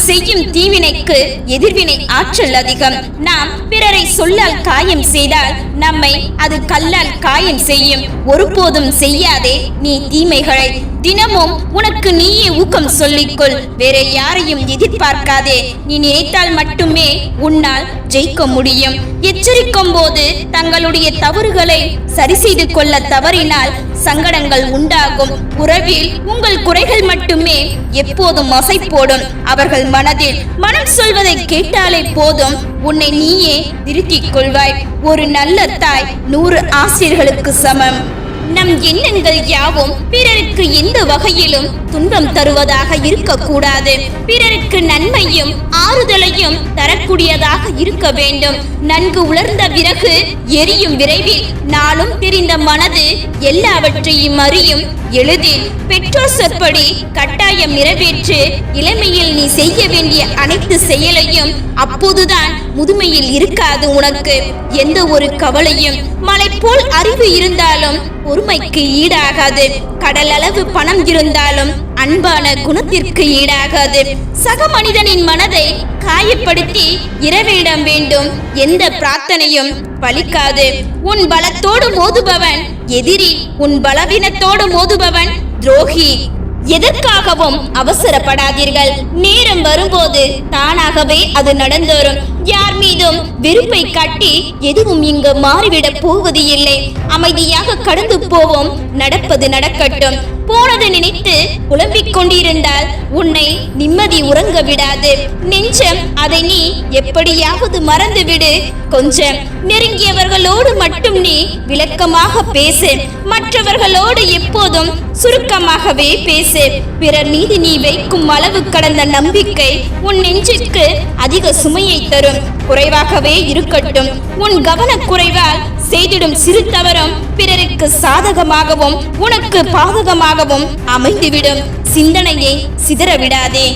செய்யும் தீவினைக்கு எதிர்வினை ஆற்றல் அதிகம். நாம் பிறரை சொல்லால் காயம் செய்தால் நம்மை அது கல்லால் காயம் செய்யும். ஒருபோதும் செய்யாதே நீ தீமைகளை. தினமும் உனக்கு நீயே ஊக்கம் சொல்லிக்கொள். வேற யாரையும் எதிர்பார்க்காதே. நீ நினைத்தால் மட்டுமே உன்னால் ஜெயிக்க முடியும். எச்சரிக்கும் போது தங்களுடைய தவறுகளை சரி செய்து கொள்ள தவறினால் சங்கடங்கள் உண்டாகும். உறவில் உங்கள் குறைகள் மட்டுமே எப்போதும் அசை போடும் அவர்கள் மனதில் மனம் சொல்வதை கேட்டாலே போதும். உன்னை நீயே திருத்திக் கொள்வாய். ஒரு நல்ல தாய் நூறு ஆசிரியர்களுக்கு சமம். நம் எண்ணங்கள் யாவும் பிறருக்கு எந்த வகையிலும் துன்பம் தருவதாக இருக்கக்கூடாது. பிறருக்கு நன்மையும் ஆறுதலையும் தரக்கூடியதாக இருக்க வேண்டும். நன்கு உலர்ந்த விறகு எரியும் விரைவில் நாளும் தெரிந்த மனது எல்லாவற்றையும் அறியும். எளிதில் பெற்றோர் சொற்படி கட்டாயம் நிறைவேற்று இளமையில் நீ செய்ய வேண்டிய அனைத்து செயலையும் அப்போதுதான் முதுமையில் இருக்காது உனக்கு. எந்த ஒரு கவலையும் மலை போல் அறிவு இருந்தாலும் ஒரு பொறுமைக்கு ஈடாகாது. கடல் அளவு பணம் இருந்தாலும் அன்பான குணத்திற்கு ஈடாகாது. சக மனிதனின் மனதை காயப்படுத்தி இரவிடம் வேண்டும். எந்த பிரார்த்தனையும் பலிக்காது. உன் பலத்தோடு மோதுபவன் எதிரி உன் பலவீனத்தோடு மோதுபவன் துரோகி. எதற்காகவும் அவசரப்படாதீர்கள். நேரம் வரும்போது தானாகவே அது நடந்தோறும். யார் மீதும் வெறுப்பை காட்டி எதுவும் இங்கு மாறிவிடப் போவது இல்லை. அமைதியாக கடந்து போவோம். நடப்பது நடக்கட்டும். போனது நினைத்து புலம்பிக் கொண்டிருந்தால் உன்னை நிம்மதி உறங்க விடாது. நெஞ்சம் அதை நீ எப்படியாவது மறந்துவிடு. கொஞ்சம் நெருங்கியவர்களோடு மட்டும் நீ விளக்கமாக பேசு. மற்றவர்களோடு எப்போதும் சுருக்கமாகவே பேசு. பிறர் மீது நீ வைக்கும் அளவு கடந்த நம்பிக்கை உன் நெஞ்சுக்கு அதிக சுமையை தரும். குறைவாகவே இருக்கட்டும். உன் கவனக்குறைவால் செய்திடும் சிறு தவறும் பிறருக்கு சாதகமாகவும் உனக்கு பாதகமாகவும் அமைந்துவிடும். சிந்தனையை சிதறவிடாதே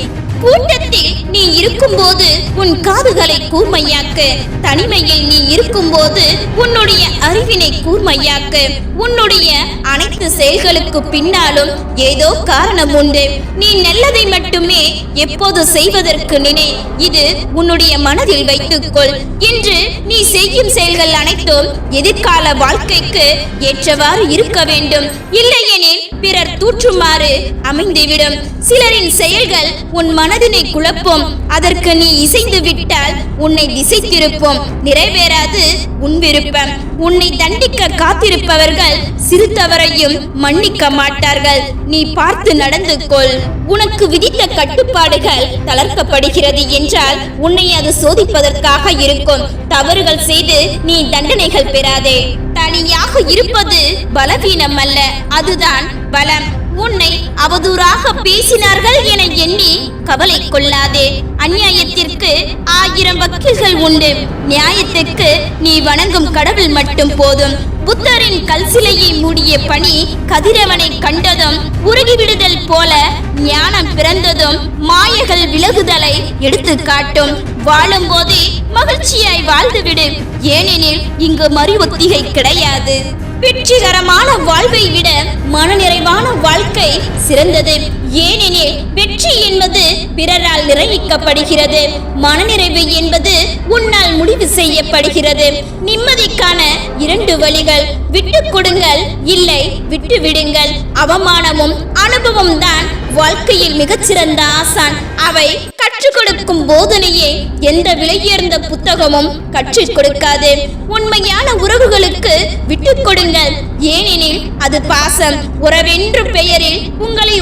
கூட்டத்தில் நீ இருக்கும்போது உன் காதுகளை கூர்மையாக்கு. தனிமையில் நீ இருக்கும்போது உன்னுடைய அறிவினை கூர்மையாக்கு. உன்னுடைய அனைத்து செயல்களுக்கு பின்னாலும் ஏதோ காரணம் உண்டு. நீ நல்லதை மட்டுமே எப்போது செய்வதற்கு நினை. இது உன்னுடைய மனதில் வைத்துக்கொள். இன்று நீ செய்யும் செயல்கள் அனைத்தும் எதிர்கால வாழ்க்கைக்கு ஏற்றவாறு இருக்க வேண்டும். இல்லையெனில் பிறர் தூற்றுமாறு அமைந்துவிடும். சிலரின் செயல்கள் உன் மன மனதினை குழப்பும். அதற்கு நீ இசைந்து விட்டால் உன்னை திசை திருப்பும் நிறைவேறாது உன் விருப்பம். உன்னை தண்டிக்க காத்திருப்பவர்கள் சிறு தவறையும் மன்னிக்க மாட்டார்கள். நீ பார்த்து நடந்து கொள். உனக்கு விதித்த கட்டுப்பாடுகள் தளர்க்கப்படுகிறது என்றால் உன்னை அது சோதிப்பதற்காக இருக்கும். தவறுகள் செய்து நீ தண்டனைகள் பெறாதே. தனியாக இருப்பது பலவீனம் அல்ல அதுதான் பலம் உன்னை அவதூறாக பேசினார்கள் என எண்ணி கவலை கொள்ளாதே. அநியாயத்திற்கு ஆயிரம் வக்கீல்கள் உண்டு. நியாயத்திற்கு நீ வணங்கும் கடவுள் மட்டும் போதும். புத்தரின் கல் சிலையை மூடிய பணி கதிரவனை கண்டதும் உருகிவிடுதல் போல ஞானம் பிறந்ததும் மாயகள் விலகுதலை எடுத்து காட்டும். வாழும் போதே மகிழ்ச்சியாய் வாழ்ந்துவிடு. ஏனெனில் இங்கு மறு ஒத்திகை கிடையாது. வெற்றிகரமான வாழ்வை விட மனநிறைவான வாழ்க்கை சிறந்தது. ஏனெனில் வெற்றி என்பது பிறரால் நிர்ணயிக்கப்படுகிறது மனநிறைவு என்பது உன்னால் முடிவு செய்யப்படுகிறது. நிம்மதிக்கான இரண்டு வழிகள் விட்டு கொடுங்கள் இல்லை விட்டு விடுங்கள் அவமானமும் அனுபவம் தான் வாழ்க்கையில் மிகச்சிறந்த ஆசான். அவை கற்றுக் கொடுக்கும் போதனையே எந்த விலையுயர்ந்த புத்தகமும் கற்றுக் கொடுக்காது. உண்மையான உறவுகளுக்கு விட்டுக் கொடுங்கள். ஏனெனில் அது பாசம். உறவென்ற பெயரில் உங்களை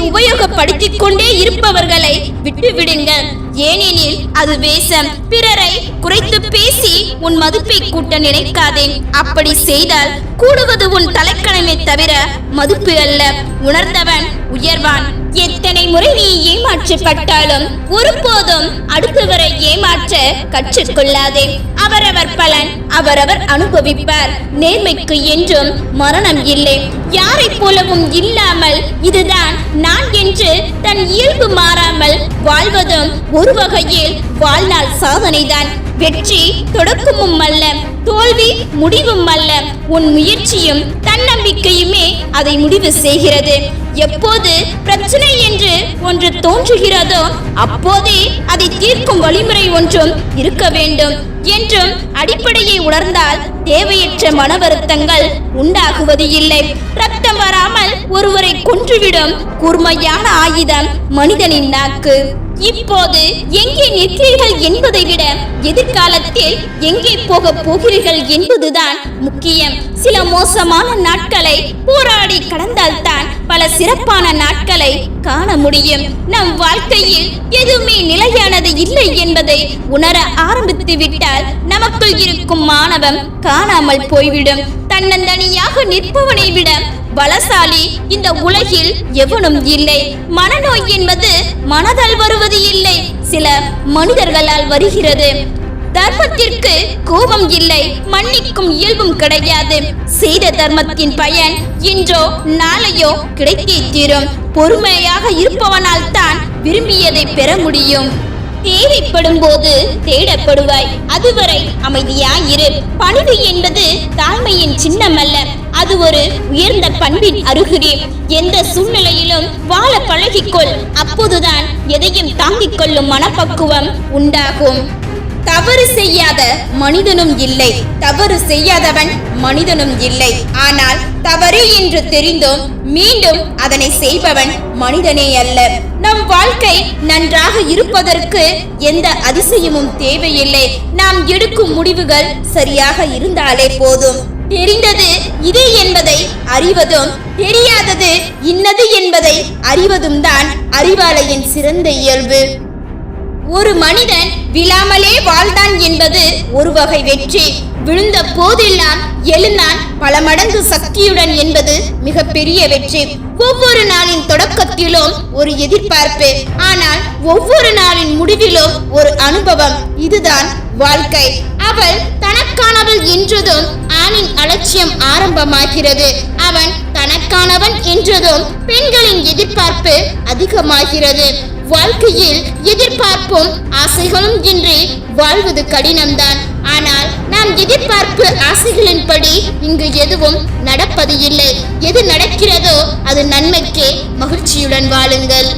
படுத்திக் கொண்டே இருப்பவர்களை விட்டு விடுங்கள் ஏனெனில் அது வேஷம். பிறரை குறைத்து பேசி உன் மதிப்பை கூட்ட நினைக்காதே. அப்படி செய்தால் கூடுவது உன் தலைக்கணமே தவிர மதிப்பு அல்ல. உணர்ந்தவன் உயர்வான். எத்தனை முறை நீ ஏமாற்றப்பட்டாலும் ஒருபோதும் அடுத்தவரை ஏமாற்ற கற்றுக்கொள்ளாதே. அவரவர் பலன் அவரவர் அனுபவிப்பார். நேர்மைக்கு என்றும் மரணம் இல்லை. யாரை போலவும் இல்லாமல் இதுதான் நான் என்று தன் இயல்பு மாறாமல் வாழ்வதும் ஒரு வகையில் வாழ்நாள் சாதனைதான். வெற்றி தொடக்கமும் அல்ல தோல்வி முடிவும் அல்ல. உன் முயற்சியும் தன்னம்பிக்கையுமே அதை முடிவு செய்கிறது. எப்போது பிரச்சனை என்று ஒன்று தோன்றுகிறதோ அப்போதே அதை தீர்க்கும் வழிமுறை ஒன்றும் இருக்க வேண்டும் என்றும் அடிப்படையை உணர்ந்தால் தேவையற்ற மன வருத்தங்கள் உண்டாகுவது இல்லை. ரத்தம் வராமல் ஒருவரை கொன்றுவிடும் கூர்மையான ஆயுதம் மனிதனின் நாக்கு. இப்போது எங்கே நிற்கிறீர்கள் என்பதை விட எதிர்காலத்தில் எங்கே போக போகிறீர்கள் என்பதுதான் முக்கியம். சில மோசமான நாட்களை போராடி கடந்தால்தான் பல சிறப்பான நாட்களை காண முடியும். நம் வாழ்க்கையில் எதுவுமே நிலையானது இல்லை என்பதை உணர ஆரம்பித்து விட்டால் நமக்குள் இருக்கும் மாணவம் காணாமல் போய்விடும். தன்னந்தனியாக நிற்பவனை விட பலசாலி இந்த உலகில் எவனும் இல்லை. மனநோய் என்பது மனதால் வருவது இல்லை. சில மனிதர்களால் வருகிறது. தர்மத்திற்கு கோபம் இல்லை. மன்னிக்கும் இயல்பும் கிடையாது. செய்த தர்மத்தின் பயன் இன்றோ நாளையோ கிடைத்தே தீரும். பொறுமையாக இருப்பவனால் தான் விரும்பியதை பெற முடியும். தேவைப்படும் போது தேடப்படுவாய். அதுவரை அமைதியாயிரு. பணிவு என்பது தாழ்மையின் சின்னம் அல்ல அது ஒரு உயர்ந்த பண்பின் அருகுறி. எந்த சூழ்நிலையிலும் வாழ பழகிக்கொள். அப்போதுதான் எதையும் தாங்கிக் கொள்ளும் மனப்பக்குவம் உண்டாகும். தவறு செய்யாத மனிதனும் இல்லை. தவறு செய்யாதவன் மனிதனும் இல்லை. ஆனால் தவறு என்று தெரிந்தும் மீண்டும் அதனை செய்பவன் மனிதனே அல்ல. நம் வாழ்க்கை நன்றாக இருப்பதற்கு எந்த அதிசயமும் தேவையில்லை. நாம் எடுக்கும் முடிவுகள் சரியாக இருந்தாலே போதும். தெரிந்தது இது என்பதை அறிவதும் தெரியாதது இன்னது என்பதை அறிவதும் தான் அறிவாளையின் சிறந்த இயல்பு. ஒரு மனிதன் விழாமலே வாழ்ந்தான் என்பது ஒரு வகை வெற்றி. விழுந்த போதெல்லாம் எழுந்தான் பல மடங்கு சக்தியுடன் என்பது மிகப்பெரிய வெற்றி. ஒவ்வொரு நாளின் தொடக்கத்திலும் ஒரு எதிர்பார்ப்பு ஆனால் ஒவ்வொரு நாளின் முடிவிலும் ஒரு அனுபவம். இதுதான் வாழ்க்கை. அவள் தனக்கானவள் என்றதும் ஆணின் அலட்சியம் ஆரம்பமாகிறது. அவன் தனக்கானவன் என்றதும் பெண்களின் எதிர்பார்ப்பு அதிகமாகிறது. வாழ்க்கையில் எதிர்பார்ப்பும் ஆசைகளும் இன்றி வாழ்வது கடினம்தான். ஆனால் நாம் எதிர்பார்ப்பு ஆசைகளின்படி இங்கு எதுவும் நடப்பது இல்லை. எது நடக்கிறதோ அது நன்மைக்கே மகிழ்ச்சியுடன் வாழுங்கள்.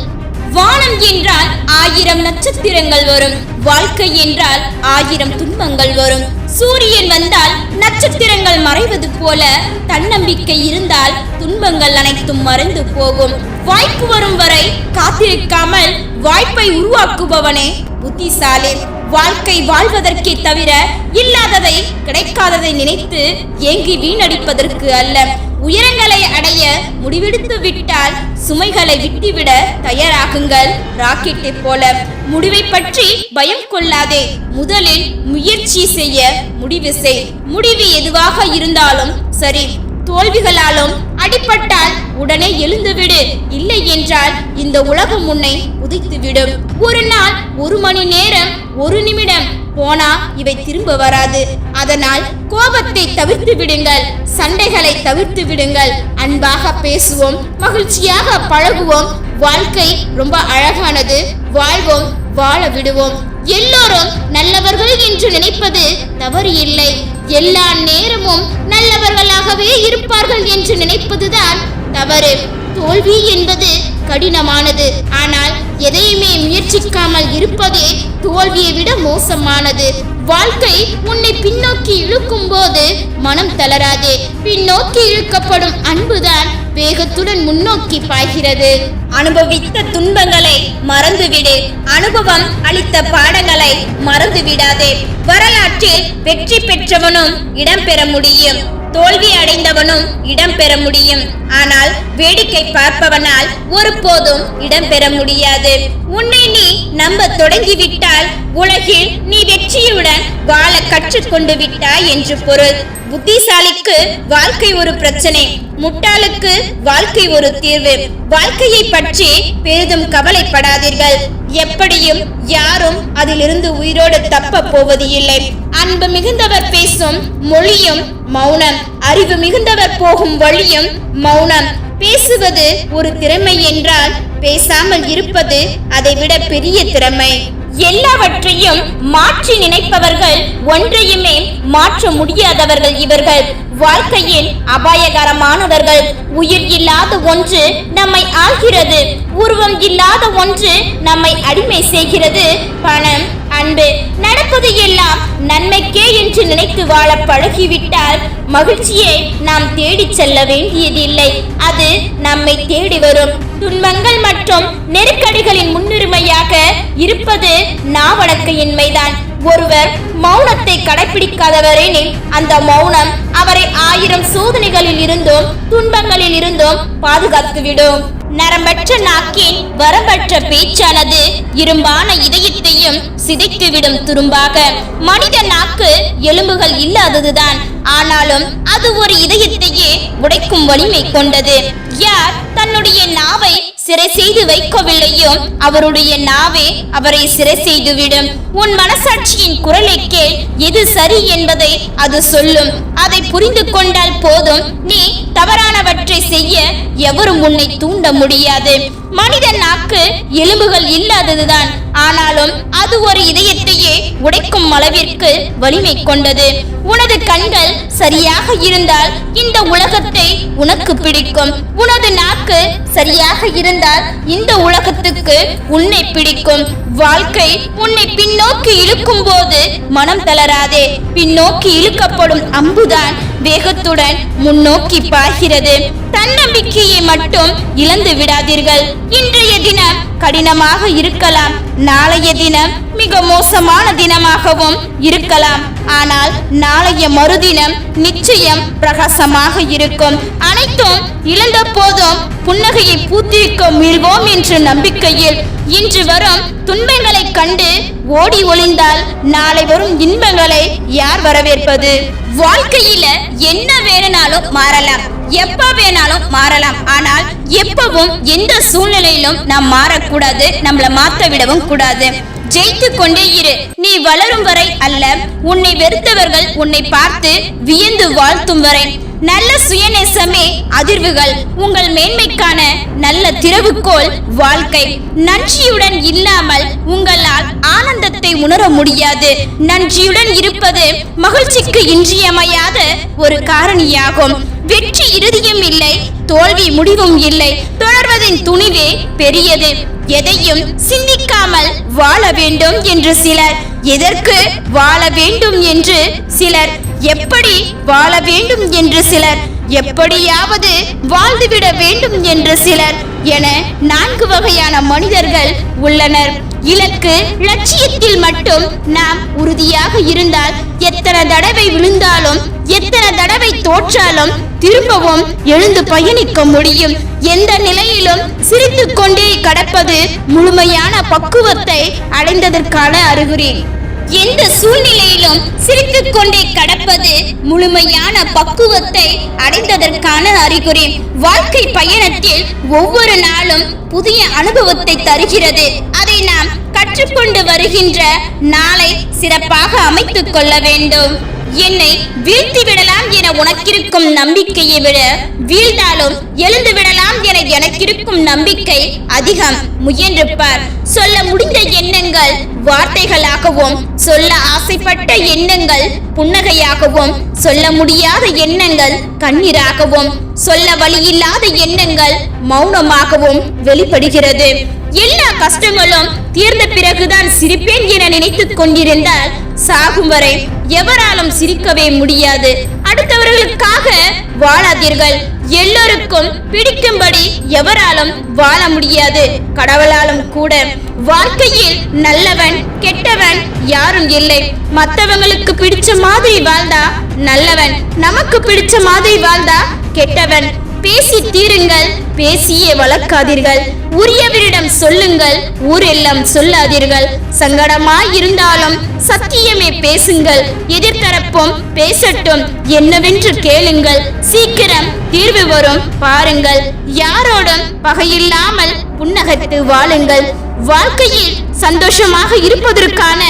வானம் என்றால் ஆயிரம் நட்சத்திரங்கள் வரும். வாழ்க்கை என்றால் ஆயிரம் துன்பங்கள் வரும். சூரியன் வந்தால் நட்சத்திரங்கள் மறைவது போல தன்னம்பிக்கை இருந்தால் துன்பங்கள் அனைத்தும் மறைந்து போகும். வாய்ப்பு வரும் வரை காத்திருக்காமல் வாய்ப்பை உருவாக்குபவனே புத்திசாலி. வாழ்க்கை வாழ்வதற்கே தவிர இல்லாததை கிடைக்காததை நினைத்து ஏங்கி வீணடிப்பதற்கு அல்ல. உயரங்களை அடைய முடிவெடுத்து விட்டால் சுமைகளை விட்டுவிட தயாராகுங்கள். ராக்கெட்டை போல முடிவை பற்றி பயம் கொள்ளாதே. முதலில் முயற்சி செய்ய முடிவு செய். முடிவு எதுவாக இருந்தாலும் சரி. தோல்விகளாலும் அடிபட்டால் உடனே எழுந்துவிடு. இல்லை என்றால் இந்த உலகம் உன்னை உதைத்துவிடும். ஒரு நாள் ஒரு மணி நேரம் ஒரு நிமிடம் போனா இவை திரும்ப வராது. அதனால் கோபத்தை தவிர்த்து விடுங்கள். சண்டைகளை தவிர்த்து விடுங்கள். அன்பாக பேசுவோம். மகிழ்ச்சியாக பழகுவோம். வாழ்க்கை ரொம்ப அழகானது. வாழ்வோம் வாழ விடுவோம். எல்லோரும் நல்லவர்கள் என்று நினைப்பது தவறு இல்லை. எல்லா நேரமும் நல்லவர்களாகவே இருப்பார்கள் என்று நினைப்பதுதான் தவறு. தோல்வி என்பது கடினமானது. ஆனால் எதையுமே முயற்சிக்காமல் இருப்பதே தோல்வியை விட மோசமானது. வாழ்க்கை உன்னை பின்னோக்கி இழுக்கும் போது மனம் தளராதே. பின்னோக்கி இழுக்கப்படும் அன்புதான் வேகத்துடன் முன்னோக்கி பாய்கிறது. அனுபவித்த துன்பங்களை மறந்துவிடு. அனுபவம் அளித்த பாடங்களை மறந்து விடாதே வரலாற்றில் வெற்றி பெற்றவனும் இடம்பெற முடியும். தோல்வி அடைந்தவனும் இடம்பெற முடியும். ஆனால் வேடிக்கை பார்ப்பவனால் ஒருபோதும் இடம்பெற முடியாது. உன்னை நீ நம்ப தொடங்கிவிட்டால் உலகில் நீ வெற்றியுடன் வாழ கற்றுக்கொண்டு விட்டாய் என்று பொருள். புத்திசாலிக்கு வாழ்க்கை ஒரு பிரச்சனை முட்டாளுக்கு வாழ்க்கை ஒரு தீர்வு. வாழ்க்கையை பற்றி பெரிதும் கவலைப்படாதீர்கள். எப்படியும் யாரும் அதிலிருந்து உயிரோடு தப்ப போவது இல்லை. அன்பு மிகுந்தவர் பேசும் மொழியும் மௌனம். அறிவு மிகுந்தவர் போகும் வழியும் மௌனம். பேசுவது ஒரு திறமை என்றால் பேசாமல் இருப்பது அதைவிட பெரிய திறமை. எல்லாவற்றையும் மாற்றி நினைப்பவர்கள் ஒன்றையுமே மாற்ற முடியாதவர்கள் இவர்கள். வாழ்க்கையில் அபாயகரமானவர்கள். உயிர் இல்லாத ஒன்று நம்மை ஆள்கிறது. உருவம் இல்லாத இல்லாத ஒன்று நம்மை அடிமை செய்கிறது. பணம் அன்பு நடப்பது எல்லாம் நன்மைக்கே என்று நினைத்து வாழ பழகிவிட்டால் மகிழ்ச்சியை நாம் தேடிச் செல்ல வேண்டியதில்லை. அது நம்மை தேடி வரும். துன்பங்கள் மற்றும் நெருக்கடிகளின் முன்னுரிமையாக இருப்பது நாவடக்கையின்மைதான் ஒருவர் மௌனத்தை கடைபிடிக்காதவரெனில் அந்த மௌனம் அவரை ஆயிரம் சோதனைகளில் இருந்தும் துன்பங்களில் இருந்தும் பாதுகாத்துவிடும். நரம்பற்ற நாக்கின் வரம்பற்ற பேச்சானது இரும்பான இதயத்தையும் சிதைத்துவிடும் துரும்பாக. மனித நாக்கு எலும்புகள் இல்லாததுதான். ஆனாலும் அது ஒரு இதயத்தையே உடைக்கும் வலிமை கொண்டது. யார் தன்னுடைய நாவை சிறை செய்து வைக்கவில்லையோ? அவருடைய நாவே அவரை சிறை செய்துவிடும். உன் மனசாட்சியின் குரலை கேள். எது சரி என்பதை அது சொல்லும். அதை புரிந்து கொண்டால் போதும். நீ தவறானவற்றை செய்ய எவரும் உன்னை தூண்ட முடியாது. மனித நாக்கு எலும்புகள் இல்லாததுதான். ஆனாலும் அது ஒரு இதயத்தையே உடைக்கும் அளவிற்கு வலிமை கொண்டது. உனது கண்கள் சரியாக இருந்தால் இந்த உலகத்தை உனக்கு பிடிக்கும். உனது நாக்கு சரியாக இருந்தால் இந்த உலகத்துக்கு உன்னை பிடிக்கும். வாழ்க்கை உன்னை பின்னோக்கி இழுக்கும் போது மனம் தளராதே. பின்னோக்கி இழுக்கப்படும் அம்புதான் வேகத்துடன் முன்னோக்கி பாய்கிறது. தன்னம்பிக்கையை மட்டும் இழந்து விடாதீர்கள் இன்றைய தினம் கடினமாக இருக்கலாம். நாளைய தினம் மிக மோசமான தினமாகவும் இருக்கலாம். ஆனால் நாளைய மறுதினம் நிச்சயம் பிரகாசமாக இருக்கும். அனைத்தும் இழந்த போதும் புன்னகையை பூத்திருக்க மீள்வோம் என்ற நம்பிக்கையில் இன்று வரும் துன்பங்களை கண்டு ஓடி ஒளிந்தால் நாளை வரும் இன்பங்களை யார் வரவேற்பது? வாழ்க்கையில என்ன வேணும்னாலும் மாறலாம். எப்ப வேணாலும் மாறலாம். ஆனால் எப்பவும் எந்த சூழ்நிலையிலும் நாம் மாறக்கூடாது நம்மள மாத்த விடவும் கூடாது. ஜெயித்து கொண்டே இரு. நீ வளரும் வரை அல்ல உன்னை வெறுத்தவர்கள் உன்னை பார்த்து வியந்து வாழ்த்தும் வரை. நல்ல சுயநேசமே அதிர்வுகள் உங்கள் மேன்மைக்கான நல்ல திறவுகோல் வாழ்க்கை. நன்றியுடன் இல்லாமல் உங்களால் ஆனந்தத்தை உணர முடியாது. நன்றியுடன் இருப்பது மகிழ்ச்சிக்கு இன்றியமையாத ஒரு காரணியாகும். வெற்றி இறுதியும் இல்லை தோல்வி முடிவும் இல்லை. தொடர்வதின் துணிவே பெரியது. எதையும் சிந்திக்காமல் வாழ வேண்டும் என்று சிலர். எதற்கு வாழ வேண்டும் என்று சிலர். எப்படி வாழ வேண்டும் என்று சிலர். எப்படியாவது வாழ்ந்துவிட வேண்டும் என்று சிலர். என நான்கு வகையான மனிதர்கள் உள்ளனர். இலக்கு லட்சியத்தில் மட்டும் நாம் உறுதியாக இருந்தால் எத்தனை தடவை விழுந்தாலும் எத்தனை தடவை தோற்றாலும் திரும்பவும் எழுந்து பயணிக்க முடியும். எந்த நிலையிலும் சிரித்து கொண்டே கடப்பது முழுமையான பக்குவத்தை அடைந்ததற்கான அறிகுறி. எந்த சூழ்நிலையிலும் சிரித்து கொண்டே கடப்பது முழுமையான பக்குவத்தை அடைந்ததற்கான அறிகுறி. வாழ்க்கை பயணத்தில் ஒவ்வொரு நாளும் புதிய அனுபவத்தை தருகிறது. அதை நாம் கற்றுக்கொண்டு வருகின்ற நாளை சிறப்பாக அமைத்துக் கொள்ள வேண்டும். என்னை வீழ்த்தி விடலாம் என உனக்கிருக்கும் நம்பிக்கையை விட வீழ்ந்தாலும் எழுந்து விடலாம் என எனக்கிருக்கும் நம்பிக்கை அதிகம். முயன்று பார் சொல்ல முடிந்த எண்ணங்கள் வார்த்தைகளாகவும் சொல்ல ஆசைப்பட்ட எண்ணங்கள் புன்னகையாகவும் சொல்ல முடியாத எண்ணங்கள் கண்ணீராகவும் சொல்ல வழியில்லாத எண்ணங்கள் மௌனமாகவும் வெளிப்படுகிறது. எல்லா கஷ்டங்களும் தீர்ந்த பிறகுதான் சிரிப்பேன் என நினைத்துக் கொண்டிருந்தால் சாகும் வரை எவராலும் சிரிக்கவே முடியாது. அடுத்தவர்களுக்காக வாழாதீர்கள். எல்லோருக்கும் பிடிக்கும்படி எவராலும் வாழ முடியாது. கடவுளாலும் கூட. வாழ்க்கையில் நல்லவன் கெட்டவன் யாரும் இல்லை. மற்றவங்களுக்கு பிடிச்ச மாதிரி வாழ்ந்தா நல்லவன் நமக்கு பிடிச்ச மாதிரி வாழ்ந்தா கெட்டவன். பேசி தீருங்கள். பேசியே வளர்க்காதீர்கள். உரியவரிடம் சொல்லுங்கள். ஊரெல்லாம் சொல்லாதீர்கள். சங்கடமாய் இருந்தாலும் சத்தியமே பேசுங்கள். எதிர்த்தரப்பும் பேசட்டும். என்னவென்று கேளுங்கள். சீக்கிரம் தீர்வு வரும். பாருங்கள். யாரோடும் பகையில்லாமல் புன்னகத்து வாழுங்கள். வாழ்க்கையில் சந்தோஷமாக இருப்பதற்கான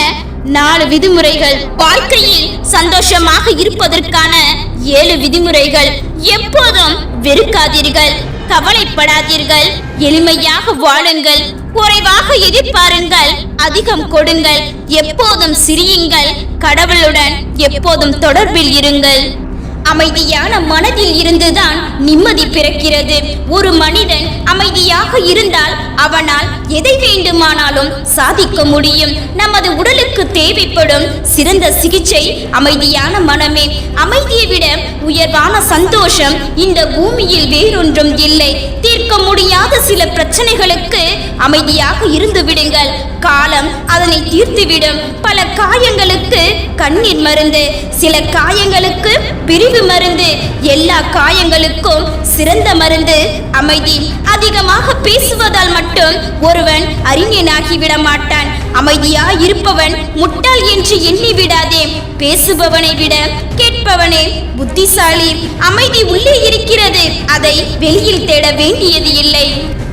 நாலு விதிமுறைகள். வாழ்க்கையில் சந்தோஷமாக இருப்பதற்கான ஏழு விதிமுறைகள் எப்போதும் வெறுக்காதீர்கள் கவலைப்படாதீர்கள் எளிமையாக வாழுங்கள் குறைவாக எதிர்பாருங்கள் அதிகம் கொடுங்கள் எப்போதும் சிரியுங்கள் கடவுளுடன் எப்போதும் தொடர்பில் இருங்கள். அமைதியான மனதில் இருந்துதான் நிம்மதி பிறக்கிறது. ஒரு மனிதன் அமைதியாக இருந்தால் அவனால் எதை வேண்டுமானாலும் சாதிக்க முடியும். நமது உடலுக்கு தேவைப்படும் சிறந்த சிகிச்சை அமைதியான மனமே. அமைதியை விட உயர்வான சந்தோஷம் இந்த பூமியில் வேறொன்றும் இல்லை. தீர்க்க முடியாத சில பிரச்சனைகளுக்கு அமைதியாக இருந்து விடுங்கள். காலம் அதனை தீர்த்துவிடும். பல காயங்களுக்கு கண்ணீர் மருந்து சில காயங்களுக்கு பிரிவு மருந்து எல்லா காயங்களுக்கும் சிறந்த மருந்து அமைதி. அதிகமாக பேசுவதால் மட்டும் ஒருவன் அறிஞனாகிவிட மாட்டான் அமைதியா இருப்பவன் முட்டாள் என்று எண்ணி விடாதே. பேசுபவனை விட கேட்பவனே. புத்திசாலி அமைதி உள்ளே இருக்கிறது. அதை வெளியில் தேட வேண்டியது இல்லை.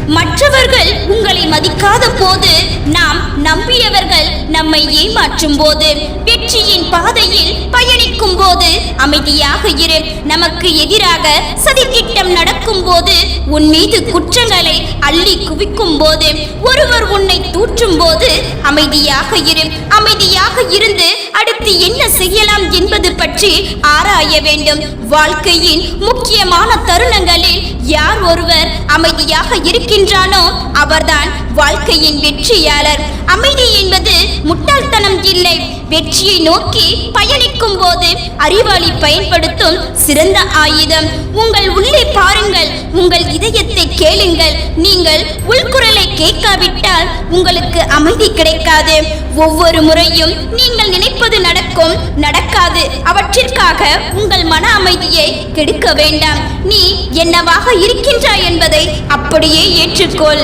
மற்றவர்கள் உங்களை மதிக்காத போது நாம் நம்பியவர்கள் நம்மை ஏமாற்றும் போது வெற்றியின் பாதையில் பயணிக்கும் போது அமைதியாக இரு. நமக்கு எதிராக சதித்திட்டம் நடக்கும் போது உன் மீது குற்றங்களை அள்ளி குவிக்கும் போது ஒருவர் உன்னை தூற்றும் போது அமைதியாக இரு. அமைதியாக இருந்து அடுத்து என்ன செய்யலாம் என்பது பற்றி ஆராய வேண்டும். வாழ்க்கையின் முக்கியமான தருணங்களில் யார் ஒருவர் அமைதியாக இருக்கின்றானோ அவர்தான் வாழ்க்கையின் வெற்றியாளர். அமைதி என்பது முட்டாள்தனம் இல்லை. வெற்றியை நோக்கி பயணிக்கும் போது அறிவாளி பயன்படுத்தும் சிறந்த ஆயுதம். உங்கள் உள்ளே பாருங்கள் உங்கள் இதயத்தை கேளுங்கள். நீங்கள் உள்குரலை கேட்காவிட்டால் உங்களுக்கு அமைதி கிடைக்காது. ஒவ்வொரு முறையும் நீங்கள் நினைப்பது நடக்கும் நடக்காது. அவற்றிற்காக உங்கள் மன அமைதியை கெடுக்க வேண்டாம். நீ என்னவாக இருக்கின்றாய் என்பதை அப்படியே ஏற்றுக்கொள்.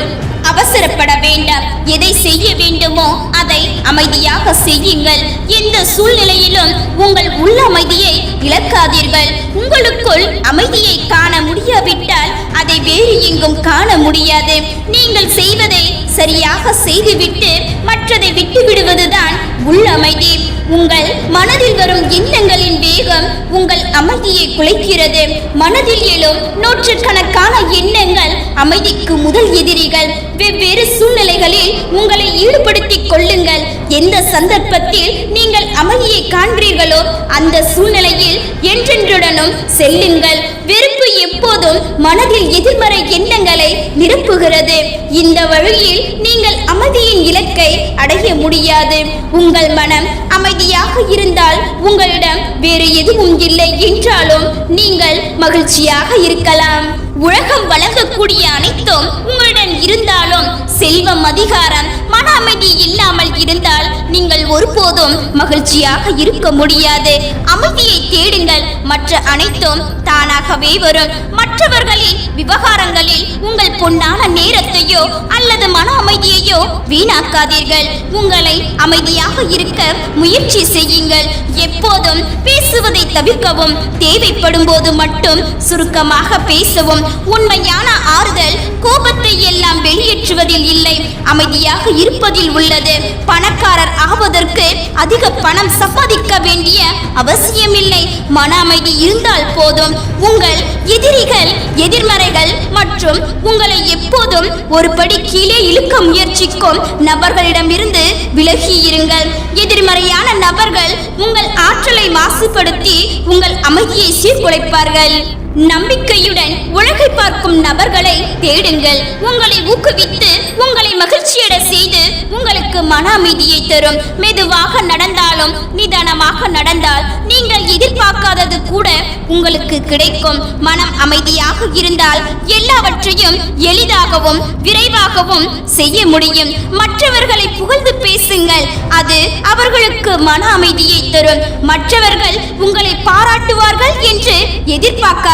அவசரப்பட வேண்டாம். எதை செய்ய வேண்டுமோ அதை அமைதியாக செய்யுங்கள். எந்த சூழ்நிலையிலும் உங்கள் உள் அமைதியை இழக்காதீர்கள். உங்களுக்குள் அமைதியை காண முடியாவிட்டால் அதை வேறு எங்கும் காண முடியாது. நீங்கள் செய்வதை சரியாக செய்துவிட்டு மற்றதை விட்டு விடுவதுதான் உள் அமைதி. உங்கள் மனதில் வரும் எண்ணங்களின் வேகம் உங்கள் அமைதியை குலைக்கிறது. மனதில் எழும் நூற்றுக்கணக்கான எண்ணங்கள் அமைதிக்கு முதல் எதிரிகள். வெவ்வேறு சூழ்நிலைகளில் உங்களை ஈடுபடுத்திக் கொள்ளுங்கள். எந்த சந்தர்ப்பத்தில் நீங்கள் அமைதியை காண்கிறீர்களோ அந்த சூழ்நிலையில் என்றென்றுடனும் செல்லுங்கள். வெறுப்பு எப்போதும் மனதில் எதிர்மறை எண்ணங்களை நிரப்புகிறது. இந்த வழியில் நீங்கள் அமைதியின் இலக்கை அடைய முடியாது. உங்கள் மனம் அமைதியாக இருந்தால் உங்களிடம் வேறு எதுவும் இல்லை என்றாலும் நீங்கள் மகிழ்ச்சியாக இருக்கலாம். உலகம் வழங்கக்கூடிய அனைத்தும் உங்களிடம் இருந்தாலும் செல்வம் அதிகாரம் மன அமைதி இல்லாமல் இருந்தால் நீங்கள் ஒருபோதும் மகிழ்ச்சியாக இருக்க முடியாது. அமைதியை தேடுங்கள். மற்ற அனைத்தும் தானாகவே வரும். மற்றவர்களின் விவகாரங்களில் உங்கள் பொன்னான நேரத்தையோ அல்லது மன அமைதியையோ வீணாக்காதீர்கள். உங்களை அமைதியாக இருக்க முயற்சி செய்யுங்கள். எப்போதும் பேசுவதை தவிர்க்கவும் தேவைப்படும் போது மட்டும் சுருக்கமாக பேசவும். உண்மையான ஆறுதல் கோபத்தை எல்லாம் வெளியேற்றுவதில் இல்லை. அமைதியாக இருப்பதில் உள்ளது. பணக்காரர் ஆவதற்கு அதிக பணம் சம்பாதிக்க வேண்டிய அவசியமில்லை. மன அமைதி இருந்தால் போதும். உங்கள் எதிரிகள் எதிர்மறைகள் மற்றும் உங்களை எப்போதும் ஒரு படி கீழே இழுக்க முயற்சிக்கும் நபர்களிடமிருந்து விலகி இருங்கள். எதிர்மறையான நபர்கள் உங்கள் ஆற்றலை மாசுபடுத்தி உங்கள் அமைதியை சீர்குலைப்பார்கள். நம்பிக்கையுடன் உலகை பார்க்கும் நபர்களை தேடுங்கள். உங்களை ஊக்குவித்து உங்களை மகிழ்ச்சியட செய்து உங்களுக்கு மன அமைதியை தரும். மெதுவாக நடந்தாலும் நிதானமாக நடந்தால் நீங்கள் எதிர்பார்க்காதது கூட உங்களுக்கு கிடைக்கும். மனம் அமைதியாக இருந்தால் எல்லாவற்றையும் எளிதாகவும் விரைவாகவும் செய்ய முடியும். மற்றவர்களை புகழ்ந்து பேசுங்கள். அது அவர்களுக்கு மன அமைதியை தரும். மற்றவர்கள் உங்களை பாராட்டுவார்கள் என்று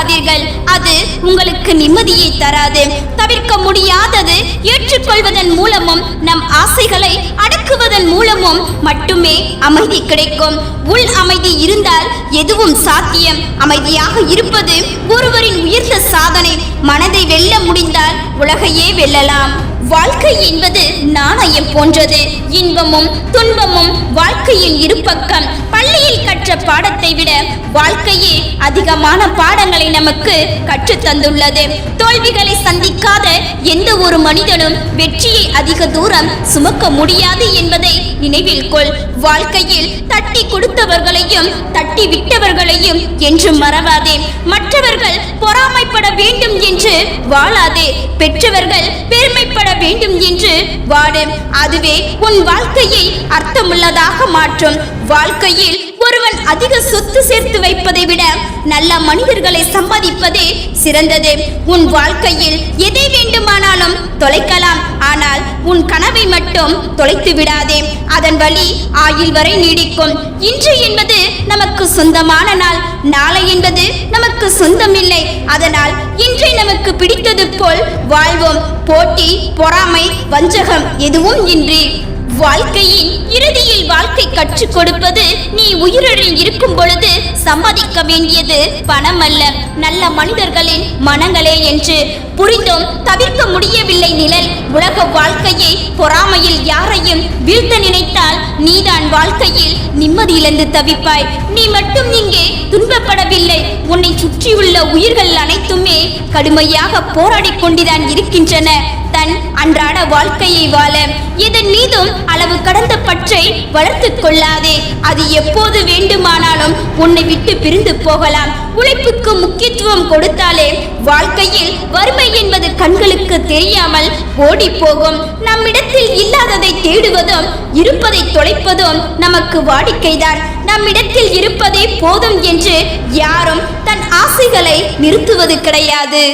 எதிர்பார்க்காதீர்கள் அது உங்களுக்கு நிம்மதியை தராது. தவிர்க்க முடியாதது ஏற்றுக்கொள்வதன் மூலமும் நம் ஆசைகளை அடக்குவதன் மூலமும் மட்டுமே அமைதி கிடைக்கும். உள் அமைதி இருந்தால் எதுவும் சாத்தியம். அமைதியாக இருப்பது ஒருவரின் உயர்ந்த சாதனை. மனதை வெல்ல முடிந்தால் உலகையே வெல்லலாம். வாழ்க்கை என்பது நாணயம் போன்றது. இன்பமும் துன்பமும் வாழ்க்கையின் இருபக்கம் பள்ளியில் கற்ற பாடத்தை விட வாழ்க்கையே அதிகமான பாடங்களை நமக்கு கற்றுத்தந்துள்ளது. தோல்விகளை சந்திக்காத எந்த ஒரு மனிதனும் வெற்றியை அதிக தூரம் சுமக்க முடியாது என்பதை நினைவில் கொள். வாழ்க்கையில் தட்டி கொடுத்தவர்களையும் தட்டி விட்டவர்களையும் என்று மறவாதே. மற்றவர்கள் பொறாமைப்பட வேண்டும் என்று வாழாதே. பெற்றவர்கள் பெருமைப்பட வேண்டும் என்று வாடு அதுவே உன் வாழ்க்கையை அர்த்தமுள்ளதாக மாற்றும். வாழ்க்கையில் ஒருவன் அதிக சொத்து சேர்த்து வைப்பதை விட நல்ல மனிதர்களை சம்பாதிப்பதே சிறந்தது. உன் வாழ்க்கையில் எதை வேண்டுமானாலும் தொலைக்கலாம். ஆனால் உன் கனவை மட்டும் தொலைத்து விடாதே. அதன் வழி ஆயுள் வரை நீடிக்கும். இன்று என்பது நமக்கு சொந்தமான நாள். நாளை என்பது நமக்கு சொந்தமில்லை. அதனால் இன்றை நமக்கு பிடித்தது போல் வாழ்வோம். போட்டி பொறாமை வஞ்சகம் எதுவும் இன்றி. வாழ்க்கையின் இறுதியில் வாழ்க்கை கற்றுக் கொடுப்பது நீ உயிருடன் இருக்கும் பொழுது சம்பாதிக்க வேண்டியது பணம் அல்ல நல்ல மனிதர்களின் மனங்களே என்று புரிந்தும் தவிர்க்க முடியவில்லை நிழல். உலக வாழ்க்கையை பொறாமையில் யாரையும் வீழ்த்த நினைத்தால் நீதான் வாழ்க்கையில் நிம்மதி இழந்து தவிப்பாய். நீ மட்டும் இங்கே துன்பப்படவில்லை. உன்னை சுற்றியுள்ள உயிர்கள் அனைத்துமே கடுமையாக போராடி கொண்டுதான் இருக்கின்றன. தன் அன்றாட வாழ்க்கையை வாழ இதன் மீதும் அளவு கடந்த பற்றை வளர்த்து கொள்ளாதே. அது எப்போது வேண்டுமானாலும் உன்னை விட்டு பிரிந்து போகலாம். உழைப்புக்கு முக்கியத்துவம் கொடுத்தாலே வாழ்க்கையில் வறுமை என்பது கண்களுக்கு தெரியாமல் ஓடி போகும். நம்மிடத்தில் இல்லாததை தேடுவதும் இருப்பதை தொலைப்பதும் நமக்கு வாடிக்கைதான். நம்மிடத்தில் இருப்பதே போதும் என்று யாரும் தன் ஆசைகளை நிறுத்துவது கிடையாது.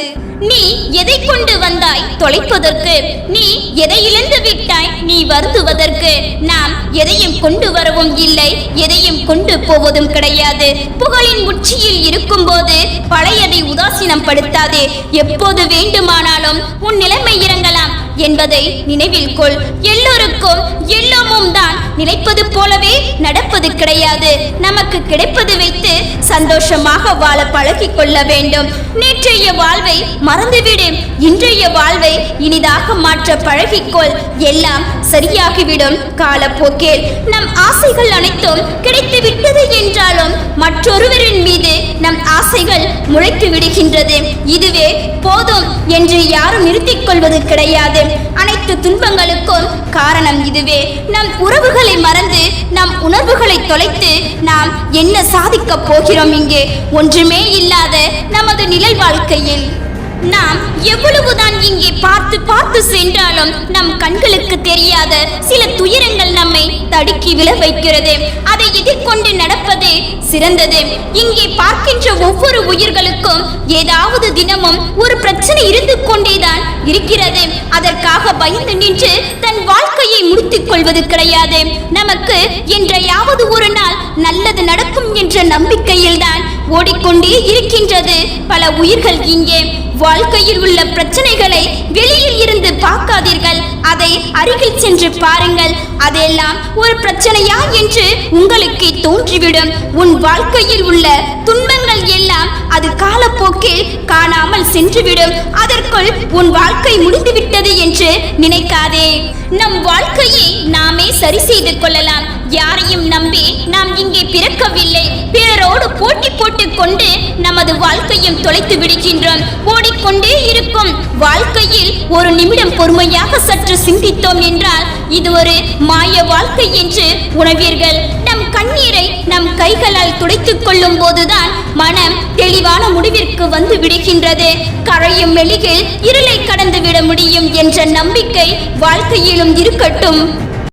நீ எதை கொண்டு வந்தாய்? தொலைப்பதற்கு. நீ எதை இழந்து விட்டாய்? நீ வருத்துவதற்கு. நாம் எதையும் கொண்டு வரவும் இல்லை. எதையும் கொண்டு போவதும் கிடையாது. புகழின் உச்சியில் இருக்கும்போது பழையதை உதாசீனம் படுத்தாதே எப்போது வேண்டுமானாலும் உன் நிலைமை இறங்கலாம் என்பதை நினைவில் கொள். எல்லோருக்கும் எல்லாமும் தான் நினைப்பது போலவே நடப்பது கிடையாது. நமக்கு கிடைப்பது வைத்து சந்தோஷமாக வாழ பழகிக் கொள்ள வேண்டும். நேற்றைய வாழ்வை மறந்துவிடு. இன்றைய வாழ்வை இனிதாக மாற்ற பழகிக்கொள். எல்லாம் சரியாகிவிடும். காலப்போக்கில் நம் ஆசைகள் அனைத்தும் கிடைத்து விட்டது என்றாலும் மற்றொருவரின் மீது நம் ஆசைகள் முளைத்து விடுகின்றது. இதுவே போதும் என்று யாரும் நிறுத்திக் கொள்வது கிடையாது. அனைத்து துன்பங்களுக்கும் காரணம் இதுவே. நம் உறவுகளை மறந்து நம் உணர்வுகளை தொலைத்து நாம் என்ன சாதிக்கப் போகிறோம் இங்கே? ஒன்றுமே இல்லாத நமது நிழல் வாழ்க்கையில். நாம் எவ்வளவுதான் இங்கே பார்த்து பார்த்து சென்றாலும் நம் கண்களுக்கு தெரியாத சில துயரங்கள் நம்மை தடுக்கி விழ வைக்கிறது. அதை எதிர்கொண்டு நடப்பதே சிறந்தது. இங்கே பார்க்கின்ற ஒவ்வொரு உயிர்களுக்கும் ஏதாவது தினமும் ஒரு பிரச்சனை இருந்து கொண்டேதான் இருக்கிறது. அதற்காக பயந்து நின்று தன் வாழ்க்கையை முடித்துக் கொள்வது கிடையாது. நமக்கு என்றையாவது ஒரு நாள் நல்லது நடக்கும் என்ற நம்பிக்கையில்தான் ஓடிக்கொண்டே இருக்கின்றது. பல உயிர்கள் இங்கே வாழ்க்கையில் உள்ள பிரச்சனைகளை வெளியில் இருந்து பார்க்காதீர்கள். அதை அருகில் சென்று பாருங்கள். அதெல்லாம் ஒரு பிரச்சனையா என்று உங்களுக்கு தோன்றிவிடும். உன் வாழ்க்கையில் உள்ள துன்பங்கள் எல்லாம் அது காலப்போக்கில் காணாமல் சென்றுவிடும். அதற்குள் உன் வாழ்க்கை முடிந்துவிட்டது என்று நினைக்காதே. நம் வாழ்க்கையை நாமே சரி செய்து கொள்ளலாம். யாரையும் நம்பி நாம் இங்கே பிறக்கவில்லை. பிறரோடு போட்டி போட்டுக் கொண்டு நமது வாழ்க்கையும் தொலைத்து விடுகின்றோம். ஓடிக்கொண்டே இருக்கும். வாழ்க்கையில் ஒரு நிமிடம் பொறுமையாக சற்று சிந்தித்தோம் என்றால் இது ஒரு மாய வாழ்க்கை என்று உணவீர்கள். நம் கண்ணீரை நம் கைகளால் துடைத்துக் கொள்ளும் போதுதான் மனம் தெளிவான முடிவிற்கு வந்து விடுகின்றது. கரையும் மெழுகில் இருளை கடந்து விட முடியும் என்ற நம்பிக்கை வாழ்க்கையிலும் இருக்கட்டும்.